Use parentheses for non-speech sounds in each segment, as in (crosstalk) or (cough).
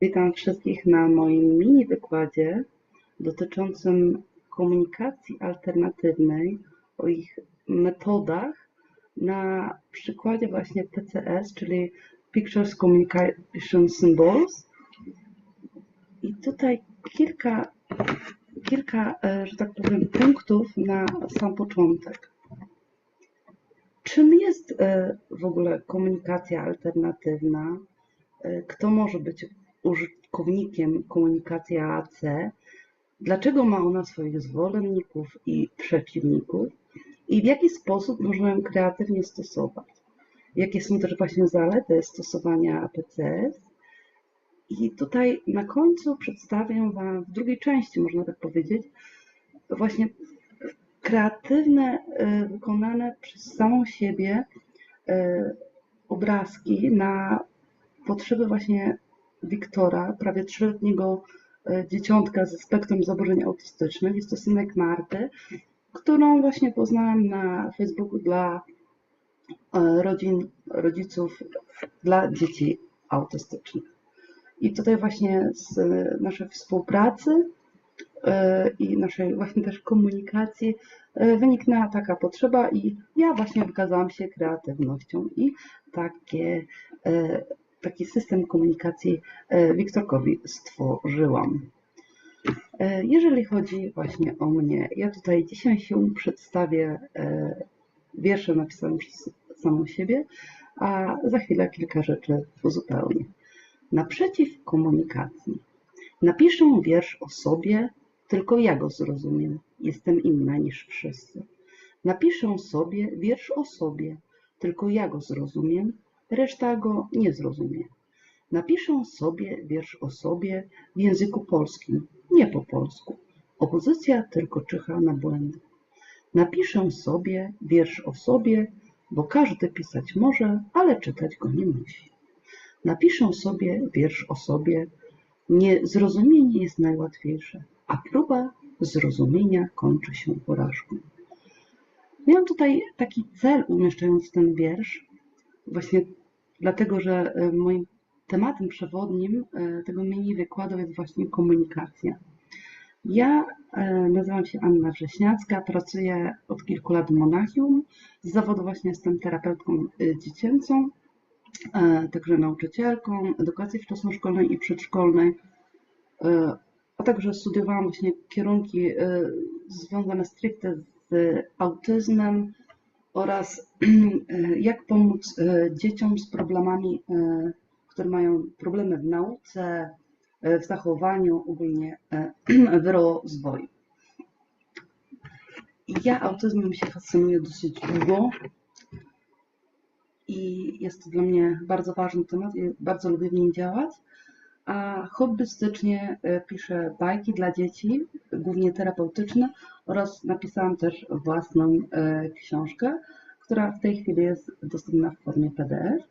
Witam wszystkich na moim mini wykładzie dotyczącym komunikacji alternatywnej, o ich metodach na przykładzie właśnie PCS, czyli Pictures Communication Symbols. I tutaj kilka, kilka, e, że tak powiem, punktów na sam początek. Czym jest e, w ogóle komunikacja alternatywna? E, kto może być użytkownikiem komunikacji AAC, dlaczego ma ona swoich zwolenników i przeciwników i w jaki sposób można ją kreatywnie stosować. Jakie są też właśnie zalety stosowania PCS. I tutaj na końcu przedstawię Wam w drugiej części, można tak powiedzieć, właśnie kreatywne, y, wykonane przez samą siebie y, obrazki na potrzeby właśnie Wiktora, prawie trzyletniego e, dzieciątka ze spektrum zaburzeń autystycznych. Jest to synek Marty, którą właśnie poznałam na Facebooku dla e, rodzin, rodziców dla dzieci autystycznych. I tutaj właśnie z naszej współpracy e, i naszej właśnie też komunikacji wyniknęła taka potrzeba i ja właśnie wykazałam się kreatywnością i takie taki system komunikacji e, Wiktorkowi stworzyłam. E, jeżeli chodzi właśnie o mnie, ja tutaj dzisiaj się przedstawię e, wierszem napisanym przez samą siebie, a za chwilę kilka rzeczy uzupełnię. Naprzeciw komunikacji. Napiszę wiersz o sobie, tylko ja go zrozumiem. Jestem inna niż wszyscy. Napiszę sobie wiersz o sobie, tylko ja go zrozumiem, reszta go nie zrozumie. Napiszę sobie wiersz o sobie w języku polskim, nie po polsku. Opozycja tylko czyha na błędy. Napiszę sobie wiersz o sobie, bo każdy pisać może, ale czytać go nie musi. Napiszę sobie wiersz o sobie, nie zrozumienie jest najłatwiejsze, a próba zrozumienia kończy się porażką. Miałam tutaj taki cel umieszczając ten wiersz, właśnie dlatego, że e, moim tematem przewodnim e, tego mini wykładu jest właśnie komunikacja. Ja e, nazywam się Anna Wrześniacka, pracuję od kilku lat w Monachium. Z zawodu właśnie jestem terapeutką dziecięcą, także nauczycielką edukacji wczesnoszkolnej i przedszkolnej, a także studiowałam właśnie kierunki związane stricte z autyzmem, oraz (clears throat) e, jak pomóc e, dzieciom z problemami, e, które mają problemy w nauce, w zachowaniu, ogólnie (clears throat) w rozwoju. Ja autyzmem się fascynuję dosyć długo i jest to dla mnie bardzo ważny temat i bardzo lubię w nim działać. A hobbystycznie piszę bajki dla dzieci, głównie terapeutyczne oraz napisałam też własną książkę która w tej chwili jest dostępna w formie PDF.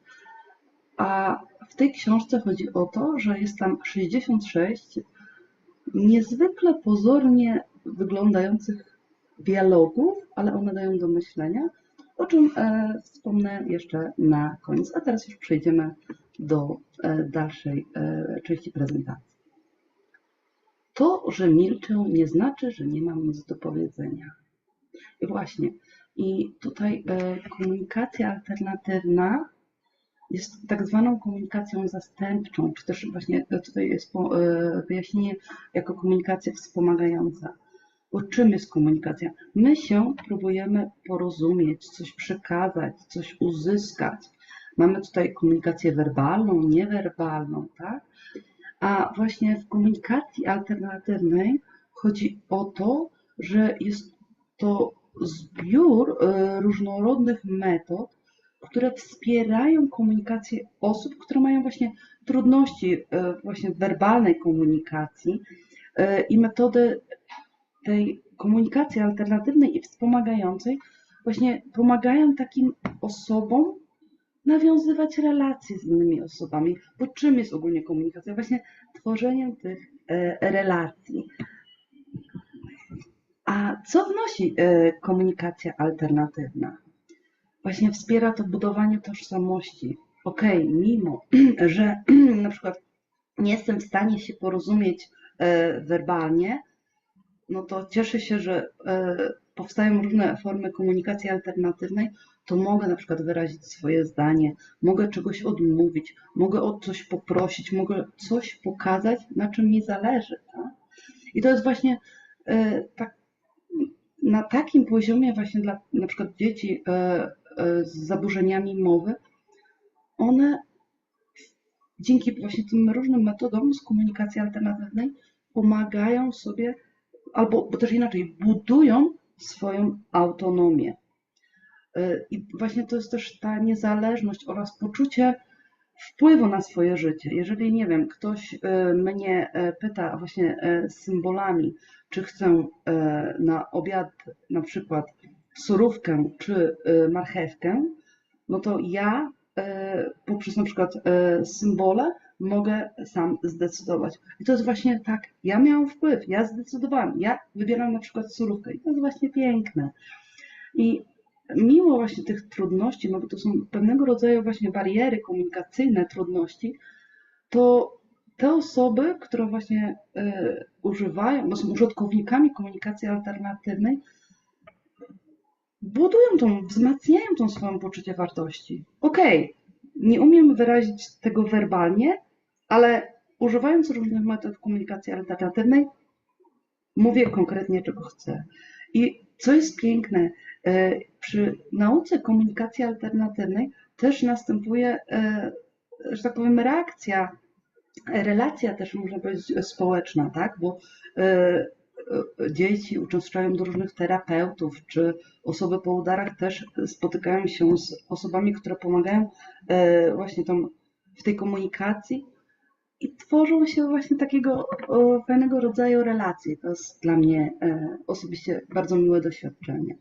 A w tej książce chodzi o to, że jest tam 66 niezwykle pozornie wyglądających dialogów, ale one dają do myślenia, o czym e, wspomnę jeszcze na koniec. A teraz już przejdziemy do e, dalszej e, części prezentacji. To, że milczę, nie znaczy, że nie mam nic do powiedzenia. I właśnie, i tutaj e, komunikacja alternatywna jest tak zwaną komunikacją zastępczą, czy też właśnie e, tutaj jest e, wyjaśnienie jako komunikacja wspomagająca. Bo czym jest komunikacja? My się próbujemy porozumieć, coś przekazać, coś uzyskać. Mamy tutaj komunikację werbalną, niewerbalną, tak? A właśnie w komunikacji alternatywnej chodzi o to, że jest to zbiór e, różnorodnych metod, które wspierają komunikację osób, które mają właśnie trudności e, właśnie w werbalnej komunikacji e, i metody tej komunikacji alternatywnej i wspomagającej właśnie pomagają takim osobom nawiązywać relacje z innymi osobami. Bo czym jest ogólnie komunikacja? Właśnie tworzeniem tych relacji. A co wnosi e, komunikacja alternatywna? Właśnie wspiera to budowanie tożsamości. Okej, okay, mimo, (clears throat) że (clears throat) na przykład nie jestem w stanie się porozumieć e, werbalnie, no to cieszę się, że e, powstają różne formy komunikacji alternatywnej, to mogę na przykład wyrazić swoje zdanie, mogę czegoś odmówić, mogę o coś poprosić, mogę coś pokazać, na czym mi zależy. Tak? I to jest właśnie e, tak, na takim poziomie właśnie dla na przykład dzieci z zaburzeniami mowy, one dzięki właśnie tym różnym metodom z komunikacji alternatywnej pomagają sobie, albo bo też inaczej, budują swoją autonomię. Y, I właśnie to jest też ta niezależność oraz poczucie wpływu na swoje życie. Jeżeli, nie wiem, ktoś y, mnie y, pyta właśnie symbolami, czy chcę na obiad na przykład surówkę czy marchewkę, no to ja E, poprzez na przykład e, symbole mogę sam zdecydować. I to jest właśnie tak, ja miałam wpływ, ja zdecydowałam, ja wybieram na przykład surówkę i to jest właśnie piękne. I mimo właśnie tych trudności, no bo to są pewnego rodzaju właśnie bariery komunikacyjne, trudności, to te osoby, które właśnie y, używają, bo są użytkownikami komunikacji alternatywnej, budują tą, wzmacniają tą swoją poczucie wartości. Okej, okay, nie umiem wyrazić tego werbalnie, ale używając różnych metod komunikacji alternatywnej, mówię konkretnie, czego chcę. I co jest piękne, przy nauce komunikacji alternatywnej też następuje, e, że tak powiem, reakcja, relacja też może być społeczna, tak? Bo e, dzieci uczęszczają do różnych terapeutów, czy osoby po udarach też spotykają się z osobami, które pomagają e, właśnie tam w tej komunikacji i tworzą się właśnie takiego fajnego rodzaju relacje. To jest dla mnie e, osobiście bardzo miłe doświadczenie.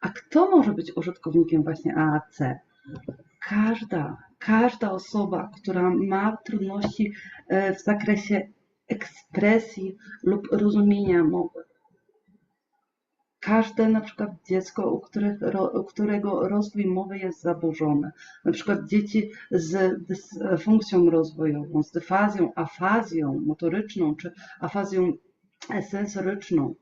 A kto może być użytkownikiem właśnie AAC? Każda, każda osoba, która ma trudności e, w zakresie ekspresji lub rozumienia mowy. Każde na przykład dziecko, u, których, u którego rozwój mowy jest zaburzony, na przykład dzieci z dysfunkcją rozwojową, z dyfazją, afazją motoryczną czy afazją sensoryczną,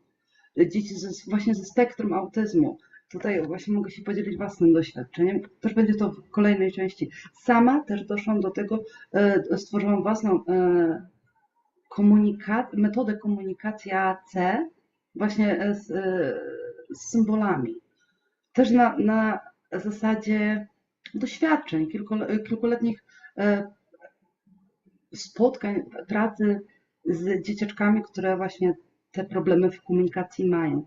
dzieci ze, właśnie ze spektrum autyzmu. Tutaj właśnie mogę się podzielić własnym doświadczeniem. Też będzie to w kolejnej części. Sama też doszłam do tego, e, stworzyłam własną e, komunika metodę komunikacji AAC właśnie z, z symbolami. Też na, na zasadzie doświadczeń, kilkuletnich e, spotkań, pracy z dzieciaczkami, które właśnie te problemy w komunikacji mają.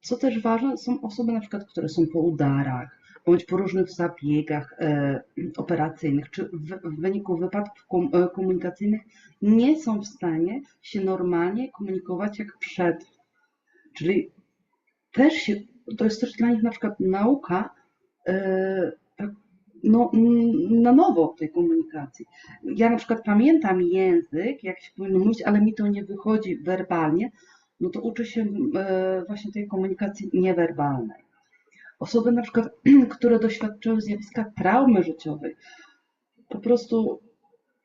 Co też ważne, są osoby na przykład, które są po udarach, bądź po różnych zabiegach e, operacyjnych, czy w, wyniku wypadków e, komunikacyjnych nie są w stanie się normalnie komunikować jak przed. Czyli też się, to jest też dla nich na przykład nauka e, tak, no, na nowo tej komunikacji. Ja na przykład pamiętam język, jak się powinno mówić, ale mi to nie wychodzi werbalnie, no to uczę się właśnie tej komunikacji niewerbalnej. Osoby na przykład, (clears throat) które doświadczyły zjawiska traumy życiowej, po prostu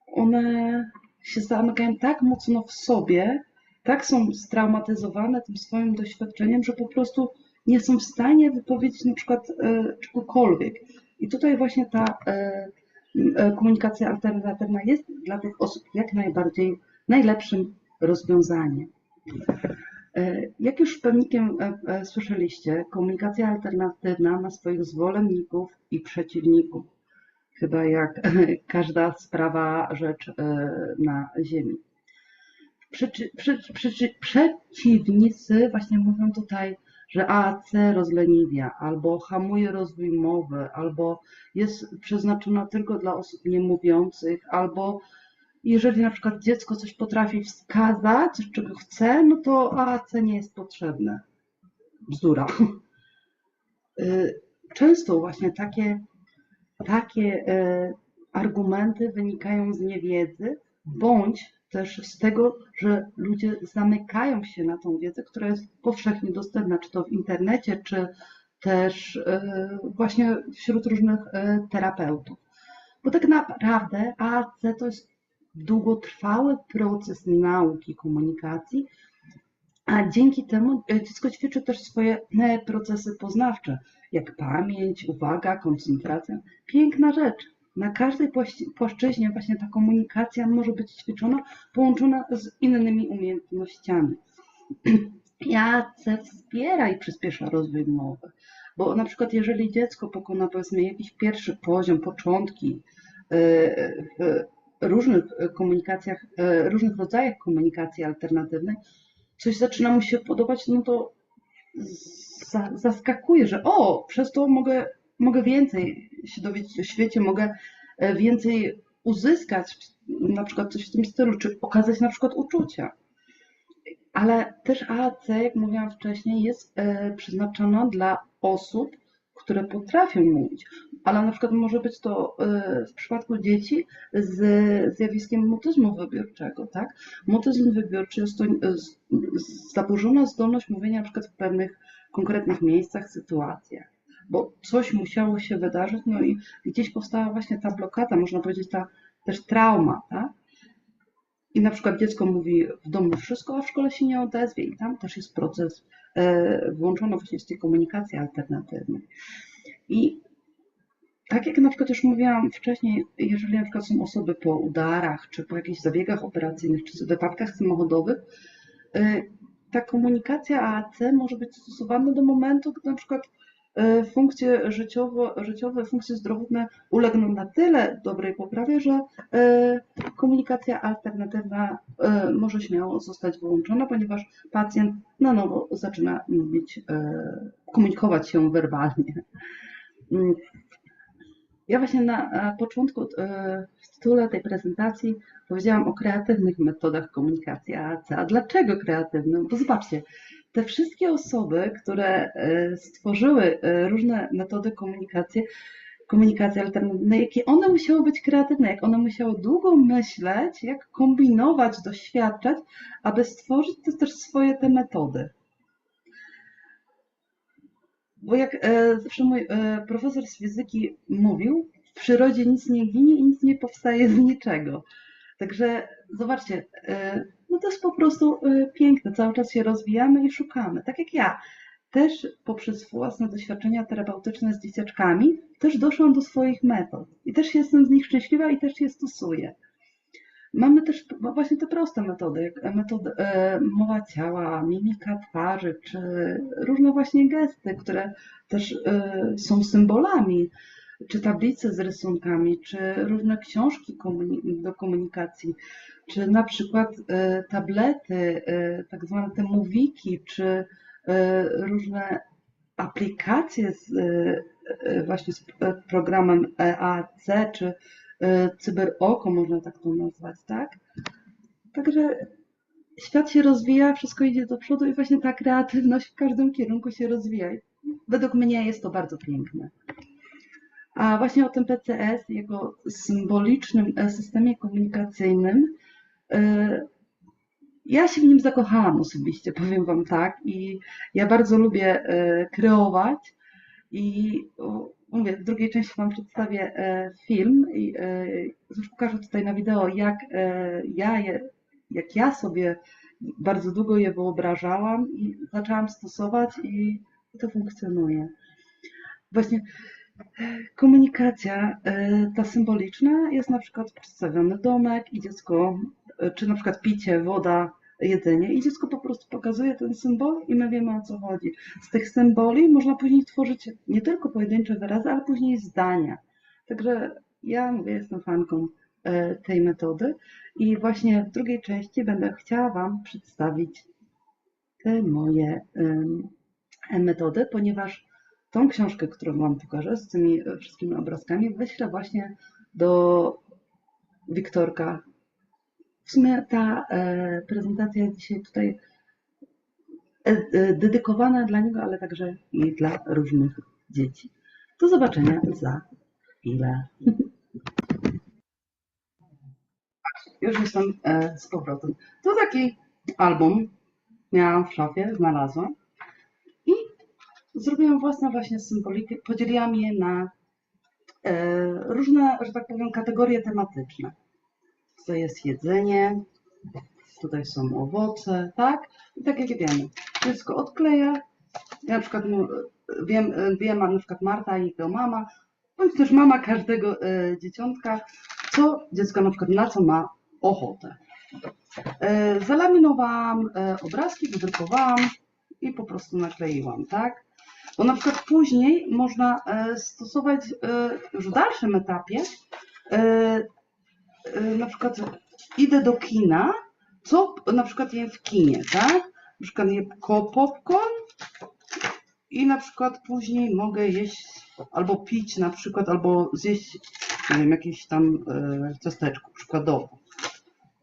one się zamykają tak mocno w sobie, tak są straumatyzowane tym swoim doświadczeniem, że po prostu nie są w stanie wypowiedzieć na przykład e, czegokolwiek. I tutaj właśnie ta e, e, komunikacja alternatywna jest dla tych osób jak najbardziej najlepszym rozwiązaniem. E, jak już pewnikiem e, e, słyszeliście, komunikacja alternatywna ma swoich zwolenników i przeciwników. Chyba jak (laughs) każda sprawa, rzecz na Ziemi. Przeczy, przy, przy, przeciwnicy właśnie mówią tutaj, że AAC rozleniwia, albo hamuje rozwój mowy, albo jest przeznaczona tylko dla osób niemówiących, albo jeżeli na przykład dziecko coś potrafi wskazać, czego chce, no to AAC nie jest potrzebne. Bzdura. Y, często właśnie takie, takie y, argumenty wynikają z niewiedzy, bądź też z tego, że ludzie zamykają się na tą wiedzę, która jest powszechnie dostępna, czy to w internecie, czy też y, właśnie wśród różnych terapeutów. Bo tak naprawdę AAC to jest długotrwały proces nauki komunikacji, a dzięki temu e, dziecko ćwiczy też swoje e, procesy poznawcze, jak pamięć, uwaga, koncentracja. Piękna rzecz. Na każdej płaszczyźnie właśnie ta komunikacja może być ćwiczona, połączona z innymi umiejętnościami. (clears throat) IAC wspiera i przyspiesza rozwój mowy, bo na przykład jeżeli dziecko pokona powiedzmy jakiś pierwszy poziom, początki e, w różnych komunikacjach, różnych rodzajach komunikacji alternatywnej, coś zaczyna mu się podobać, no to zaskakuje, że o, przez to mogę, mogę więcej się dowiedzieć o świecie, mogę e, więcej uzyskać, na przykład coś w tym stylu, czy okazać na przykład uczucia. Ale też AAC, jak mówiłam wcześniej, jest e, przeznaczona dla osób, które potrafią mówić, ale na przykład może być to e, w przypadku dzieci z zjawiskiem mutyzmu wybiórczego, tak? Mutyzm wybiórczy jest to zaburzona zdolność mówienia na przykład w pewnych konkretnych miejscach, sytuacjach, bo coś musiało się wydarzyć, no i gdzieś powstała właśnie ta blokada, można powiedzieć ta też trauma, tak? I na przykład dziecko mówi w domu wszystko, a w szkole się nie odezwie i tam też jest proces e, włączony właśnie z tej komunikacji alternatywnej. I tak jak na przykład już mówiłam wcześniej, jeżeli na przykład są osoby po udarach, czy po jakichś zabiegach operacyjnych, czy wypadkach samochodowych, e, ta komunikacja AAC może być stosowana do momentu, gdy na przykład e, funkcje życiowe, życiowe, funkcje zdrowotne ulegną na tyle dobrej poprawie, że e, komunikacja alternatywna może śmiało zostać wyłączona, ponieważ pacjent na nowo zaczyna mówić, komunikować się werbalnie. Ja właśnie na początku w tytule tej prezentacji powiedziałam o kreatywnych metodach komunikacji AAC. A dlaczego kreatywne? Bo zobaczcie, te wszystkie osoby, które e, stworzyły e, różne metody komunikacji, komunikacji alternatywnej, jakie one musiały być kreatywne, jak one musiały długo myśleć, jak kombinować, doświadczać, aby stworzyć też swoje te metody. Bo jak e, zawsze mój profesor z fizyki mówił, w przyrodzie nic nie ginie i nic nie powstaje z niczego. Także zobaczcie, e, no to jest po prostu e, piękne. Cały czas się rozwijamy i szukamy. Tak jak ja. Też poprzez własne doświadczenia terapeutyczne z dzieciaczkami też doszłam do swoich metod. I też jestem z nich szczęśliwa i też je stosuję. Mamy też właśnie te proste metody, jak metody, e, mowa ciała, mimika twarzy, czy różne właśnie gesty, które też e, są symbolami czy tablice z rysunkami, czy różne książki do komunikacji, czy na przykład e, tablety, e, tak zwane te mówiki, czy e, różne aplikacje z, właśnie z programem EAC, czy CyberOko, można tak to nazwać, tak? Także świat się rozwija, wszystko idzie do przodu i właśnie ta kreatywność w każdym kierunku się rozwija. Według mnie jest to bardzo piękne. A właśnie o tym PCS, jego symbolicznym e, systemie komunikacyjnym, e, ja się w nim zakochałam osobiście, powiem Wam tak. I ja bardzo lubię e, kreować. I mówię, w drugiej części Wam przedstawię film i już pokażę tutaj na wideo, jak ja je, jak ja sobie bardzo długo je wyobrażałam i zaczęłam stosować i to funkcjonuje. Właśnie Komunikacja e, ta symboliczna jest na przykład przedstawiony domek i dziecko, e, czy na przykład picie, woda, jedzenie i dziecko po prostu pokazuje ten symbol i my wiemy o co chodzi. Z tych symboli można później tworzyć nie tylko pojedyncze wyrazy, ale później zdania. Także ja mówię, jestem fanką e, tej metody i właśnie w drugiej części będę chciała Wam przedstawić te moje metody, ponieważ tą książkę, którą Wam pokażę z tymi wszystkimi obrazkami, wyślę właśnie do Wiktorka. W sumie ta e, prezentacja dzisiaj tutaj e, e, dedykowana dla niego, ale także i dla różnych dzieci. Do zobaczenia za chwilę. (laughs) Już jestem z powrotem. To taki album miałam w szafie, znalazłam zrobiłam własną właśnie symbolikę, podzieliłam je na różne, że tak powiem, kategorie tematyczne. Tutaj jest jedzenie, tutaj są owoce, tak? I tak jak wiemy, dziecko odkleja. Ja na przykład mu- wiem, wiem na przykład Marta i jego mama, bądź też mama każdego e, dzieciątka, co dziecko na przykład na co ma ochotę. E, zalaminowałam e, obrazki, wydrukowałam i po prostu nakleiłam, tak? Bo na przykład później można e, stosować e, już w dalszym etapie, e, e, na przykład idę do kina, co na przykład jem w kinie, tak? Na przykład jem popcorn i na przykład później mogę jeść albo pić na przykład, albo zjeść, nie wiem, jakieś tam e, ciasteczko przykładowo.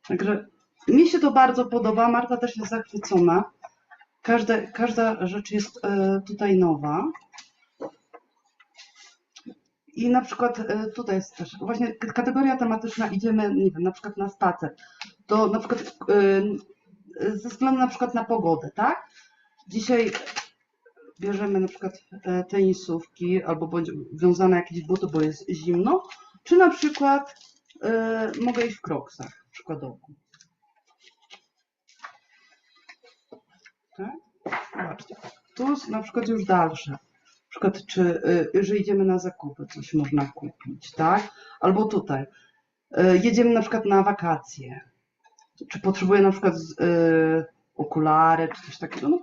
Także mi się to bardzo podoba, Marta też jest zachwycona. Każde, każda rzecz jest e, tutaj nowa. I na przykład e, tutaj jest też właśnie kategoria tematyczna, idziemy, nie wiem, na przykład na spacer. To na przykład e, ze względu na przykład na pogodę, tak? Dzisiaj bierzemy na przykład e, tenisówki albo bądź wiązane jakieś buty, bo jest zimno, czy na przykład mogę iść w kroksach przykładowo. Tak? Zobaczcie. Tu na przykład już dalsze. Przykład, czy y, że idziemy na zakupy, coś można kupić, tak? Albo tutaj. Y, jedziemy na przykład na wakacje. Czy potrzebuję na przykład y, okulary, czy coś takiego. No,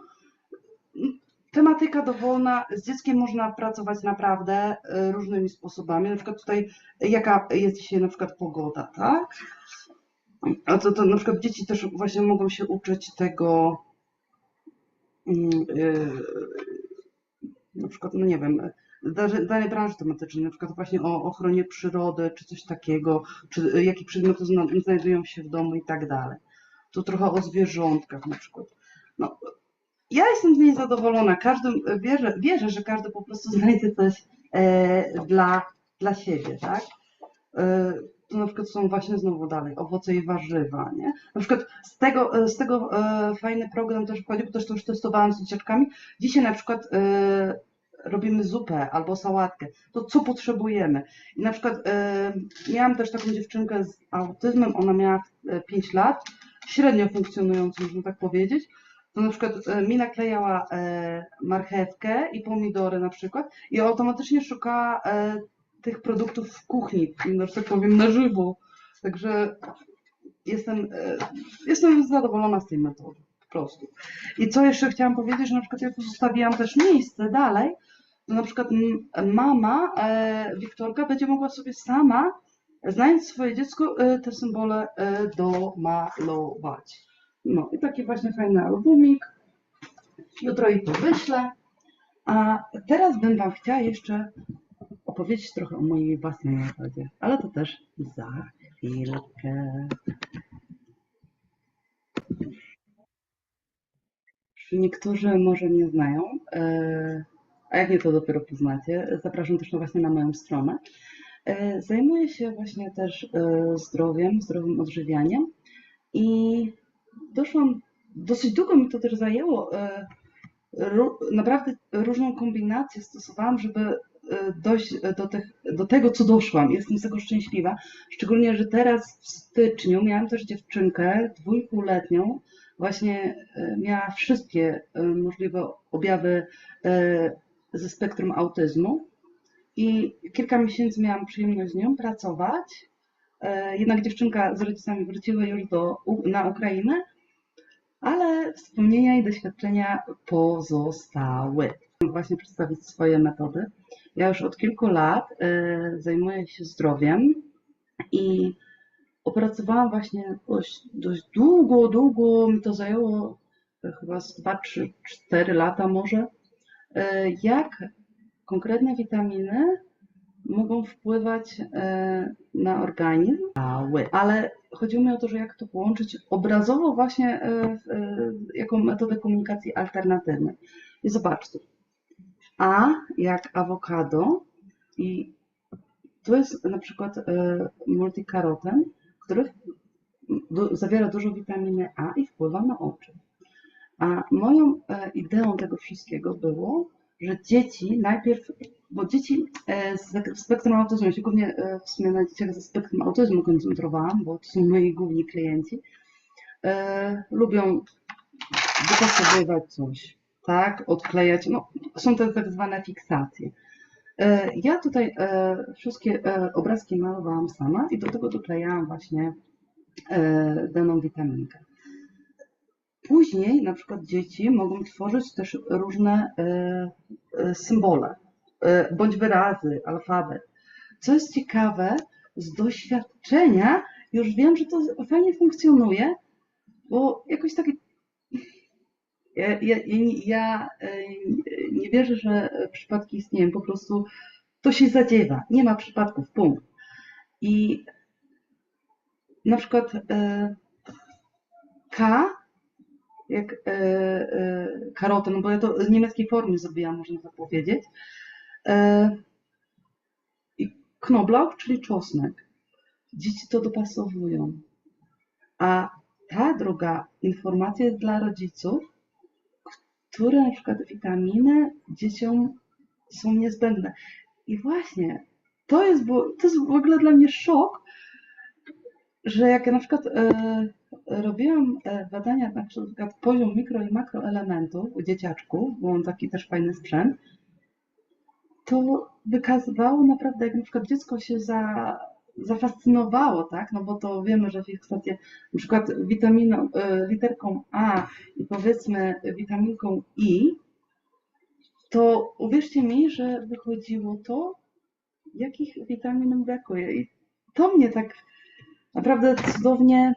tematyka dowolna. Z dzieckiem można pracować naprawdę różnymi sposobami. Na przykład tutaj, jaka jest dzisiaj na przykład pogoda, tak? A to, to na przykład dzieci też właśnie mogą się uczyć tego, mm, na przykład, no nie wiem, da- danej branży tematycznej, na przykład właśnie o ochronie przyrody, czy coś takiego, czy jakie przedmioty zna, znajdują się w domu i tak dalej. Tu trochę o zwierzątkach na przykład. No, ja jestem z niej zadowolona. Każdy wierzę, wierzę, że każdy po prostu (laughs) znajdzie coś e, dla, dla siebie, tak? E, tu na przykład są właśnie znowu dalej owoce i warzywa, nie? Na przykład z tego, e, z tego e, fajny program też wchodzi, bo też to już testowałam z dzieciaczkami. Dzisiaj na przykład e, robimy zupę albo sałatkę. To co potrzebujemy? I na przykład e, miałam też taką dziewczynkę z autyzmem, ona miała 5 lat, średnio funkcjonującą, można tak powiedzieć. To na przykład e, mi naklejała e, marchewkę i pomidory na przykład i automatycznie szukała e, tych produktów w kuchni, no, że tak powiem, na żywo. Także jestem, e, jestem zadowolona z tej metody, po prostu. I co jeszcze chciałam powiedzieć, że na przykład ja tu zostawiłam też miejsce dalej, na przykład mama e, Wiktorka będzie mogła sobie sama, znając swoje dziecko, e, te symbole e, domalować. No i taki właśnie fajny albumik. Jutro jej to wyślę. A teraz bym Wam chciała jeszcze opowiedzieć trochę o mojej własnej metodzie, ale to też za chwilkę. Niektórzy może mnie znają, e, a jak nie to dopiero poznacie, zapraszam też właśnie na moją stronę. E, Zajmuję się właśnie też e, zdrowiem, zdrowym odżywianiem i doszłam, dosyć długo mi to też zajęło, naprawdę różną kombinację stosowałam, żeby dojść do, tych, do tego, co doszłam. Jestem z tego szczęśliwa. Szczególnie, że teraz w styczniu miałam też dziewczynkę dwójpółletnią, właśnie e, miała wszystkie e, możliwe objawy e, ze spektrum autyzmu i kilka miesięcy miałam przyjemność z nią pracować. Jednak dziewczynka z rodzicami wróciły już do, na Ukrainę, ale wspomnienia i doświadczenia pozostały. Właśnie przedstawić swoje metody. Ja już od kilku lat zajmuję się zdrowiem i opracowałam właśnie dość, dość długo, długo mi to zajęło e, chyba z 2, 3, 4 lata może, e, jak konkretne witaminy mogą wpływać e, na organizm. Ale chodziło mi o to, że jak to połączyć obrazowo właśnie jako metodę komunikacji alternatywnej. I zobaczcie. A jak awokado i tu jest na przykład multikaroten, który du- zawiera dużo witaminy A i wpływa na oczy. A moją e, ideą tego wszystkiego było, że dzieci najpierw, bo dzieci e, z spektrum autyzmu, ja się głównie e, w sumie na dzieciach ze spektrum autyzmu koncentrowałam, bo to są moi główni klienci, e, lubią wypasowywać coś, tak, odklejać, no są to tak zwane fiksacje. E, Ja tutaj e, wszystkie e, obrazki malowałam sama i do tego doklejałam właśnie daną witaminkę. Później na przykład dzieci mogą tworzyć też różne symbole bądź wyrazy, alfabet. Co jest ciekawe, z doświadczenia już wiem, że to fajnie funkcjonuje, bo jakoś tak ja, ja, ja, nie wierzę, że przypadki istnieją, po prostu to się zadziewa, nie ma przypadków, punkt. I na przykład e, K, jak e, e, karotę, no bo ja to w niemieckiej formie zrobiłam, można tak powiedzieć, i Knoblauch, czyli czosnek. Dzieci to dopasowują. A ta druga informacja jest dla rodziców, które na przykład witaminy dzieciom są niezbędne. I właśnie to jest, to jest w ogóle dla mnie szok, że jak ja na przykład e, robiłam e, badania na przykład poziom mikro i makroelementów u dzieciaczków, bo mam taki też fajny sprzęt, to wykazywało naprawdę, jak na przykład dziecko się za, zafascynowało, tak? No bo to wiemy, że fiksacje na przykład witaminą, e, literką A i powiedzmy witaminką I, to uwierzcie mi, że wychodziło to, jakich witamin brakuje. I to mnie tak naprawdę cudownie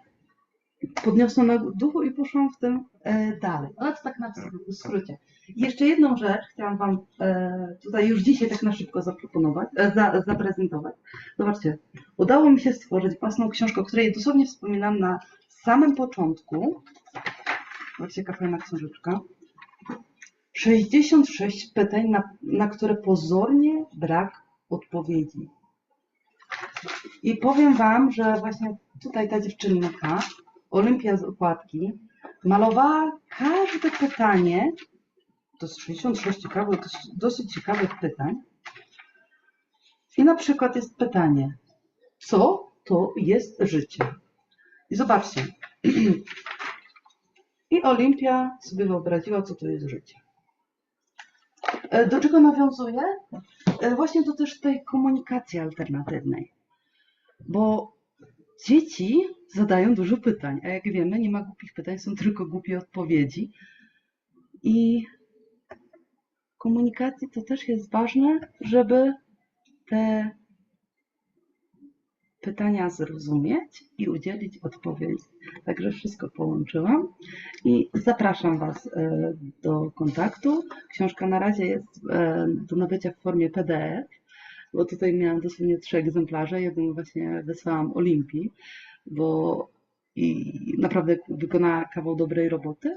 podniosło na duchu i poszłam w tym e, dalej. Ale to tak na w skrócie. Jeszcze jedną rzecz chciałam Wam e, tutaj już dzisiaj tak na szybko zaproponować, e, za, zaprezentować. Zobaczcie, udało mi się stworzyć własną książkę, o której dosłownie wspominam na samym początku. Zobaczcie, jaka fajna książeczka. 66 pytań, na, na które pozornie brak odpowiedzi. I powiem Wam, że właśnie tutaj ta dziewczynka, Olimpia z okładki, malowała każde pytanie, to jest 66 ciekawych, dosyć- ciekawych pytań. I na przykład jest pytanie, co to jest życie? I zobaczcie. (clears throat) I Olimpia sobie wyobraziła, co to jest życie. E, Do czego nawiązuje? E, Właśnie do też tej komunikacji alternatywnej. Bo dzieci zadają dużo pytań, a jak wiemy, nie ma głupich pytań, są tylko głupie odpowiedzi. I komunikacji to też jest ważne, żeby te pytania zrozumieć i udzielić odpowiedzi. Także wszystko połączyłam i zapraszam Was e, do kontaktu. Książka na razie jest e, do nabycia w formie PDF, bo tutaj miałam dosłownie trzy egzemplarze. Jeden właśnie wysłałam Olimpii, bo i naprawdę wykonała kawał dobrej roboty.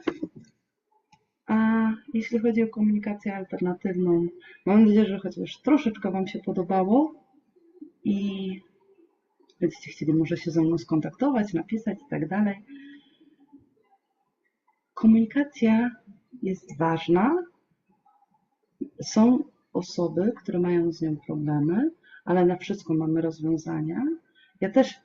A jeśli chodzi o komunikację alternatywną, mam nadzieję, że chociaż troszeczkę Wam się podobało i będziecie chcieli może się ze mną skontaktować, napisać i tak dalej. Komunikacja jest ważna. Są osoby, które mają z nią problemy, ale na wszystko mamy rozwiązania. Ja też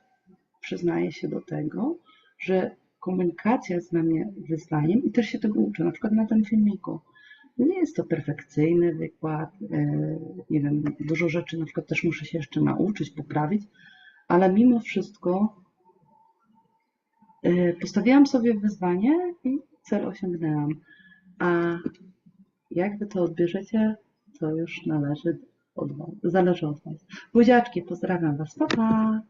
przyznaję się do tego, że komunikacja jest dla mnie wyzwaniem i też się tego uczę, na przykład na tym filmiku. Nie jest to perfekcyjny wykład, e, nie wiem, dużo rzeczy na przykład też muszę się jeszcze nauczyć, poprawić, ale mimo wszystko e, postawiłam sobie wyzwanie i cel osiągnęłam. A jak wy to odbierzecie, to już należy od was, zależy od was. Buziaczki, pozdrawiam was, pa pa!